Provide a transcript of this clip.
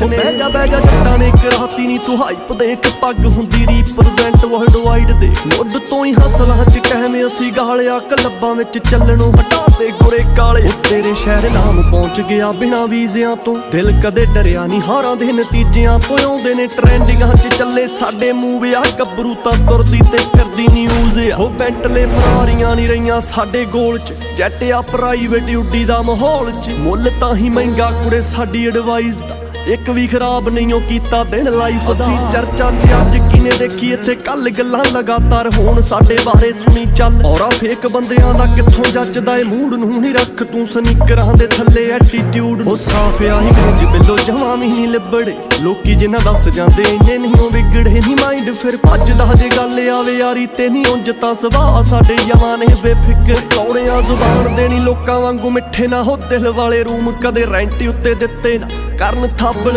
ਨੇ। ਬਹਿ ਜਾ ਬਹਿ ਜਾ ਜੱਟਾਂ ਨੇ ਇੱਕ ਰਾਤੀ ਨਹੀਂ ਤੂੰ ਹਾਈਪ ਦੇ ਇੱਕ ਪੱਗ ਹੁੰਦੀ ਰੀਪਰੈਜ਼ੈਂਟ ਵਰਲਡ ਵਾਈਡ ਦੇ। ਮੁੱਢ ਤੋਂ ਹੀ ਹਸਲਾਂ ਚ ਕਹਿਵੇਂ ਅਸੀਂ ਗਾਲਿਆ ਕਲੱਬਾਂ ਵਿੱਚ ਚੱਲਣੋਂ ਹਟਾ ਤੇ ਗੁਰੇ ਕਾਲੇ। ਤੇਰੇ ਸ਼ਹਿਰ ਨਾਮ ਪਹੁੰਚ ਗਿਆ ਬਿਨਾ ਵੀਜ਼ਿਆਂ ਤੋਂ। ਦਿਲ ਕਦੇ ਡਰਿਆ ਨਹੀਂ ਹਾਰਾਂ ਦੇ ਨਤੀਜਿਆਂ ਤੋਂ। ਆਉਂਦੇ ਨੇ ਟ੍ਰੈਂਡਿੰਗਾਂ 'ਚ ਚੱਲੇ, ਸਾਡੇ ਮੂਵ ਆ ਗੱਭਰੂ ਤਾਂ ਤੁਰਦੀ ਤੇ ਕਰਦੀ ਨਿਊਜ਼ ਆ। ਉਹ ਬੈਂਟਲੇ ਫਰਾਰੀਆਂ ਨਹੀਂ ਰਹੀਆਂ ਸਾਡੇ ਗੋਲ 'ਚ। ਜੈਟ ਆ ਪ੍ਰਾਈਵੇਟ ਉੱਡੀ ਦਾ ਮਾਹੌਲ 'ਚ। ਮੁੱਲ ਤਾਂ ਹੀ ਮਹਿੰਗਾ, ਕੁੜੇ, ਸਾਡੀ ਐਡਵਾਈਸ ਦਾ। ਇੱਕ ਵੀ ਖਰਾਬ ਨਹੀਂ ਉਹ ਕੀਤਾ ਦਿਨ ਲਾਈਫ ਦਾ। ਅਸੀਂ ਚਰਚਾ 'ਚ ਅੱਜ ਕਿਨੇ ਦੇਖੀ ਇੱਥੇ ਕੱਲ ਗੱਲਾਂ ਲਗਾਤਾਰ ਹੋਣ ਸਾਡੇ ਬਾਰੇ ਸੁਣੀ ਚੱਲ। ਔਰਾ ਫੇਕ ਬੰਦਿਆਂ ਦਾ ਕਿੱਥੋਂ ਜੱਜਦਾ ਏ? ਮੂਡ ਨੂੰ ਨਹੀਂ ਰੱਖ ਤੂੰ ਸਨੀਕਰਾਂ ਦੇ ਥੱਲੇ ਐਟੀਟਿਊਡ ਉਹ ਸਾਫ਼ ਆਹੀ ਗੰਜ ਬਿੱਲੋ ਜਮਾਂ ਵੀ ਨਹੀਂ ਲਿਬੜੇ। ਲੋਕੀ ਜਿਨ੍ਹਾਂ ਦੱਸ ਜਾਂਦੇ ਇੰਨੇ ਨਹੀਂ ਉਹ ਵਿਗੜੇ। ਨਹੀਂ ਮਾਈਂਡ ਫਿਰ ਭੱਜਦਾ ਜੇ ਗੱਲ ਆਵੇ ਯਾਰੀ ਤੇ ਨਹੀਂ ਉਂਝ ਤਾਂ ਸਵਾ ਸਾਡੇ ਯਾਂ ਨੇ ਬੇਫਿਕਰ। ਕੌੜਿਆਂ ਜ਼ੁਬਾਨ ਦੇਣੀ ਲੋਕਾਂ ਵਾਂਗੂ ਮਿੱਠੇ ਨਾ ਹੋ ਦਿਲ ਵਾਲੇ ਰੂਮ ਕਦੇ ਰੈਂਟ ਉੱਤੇ ਦਿੱਤੇ ਨਾ। ਕਰਨ ਥੱਬਲ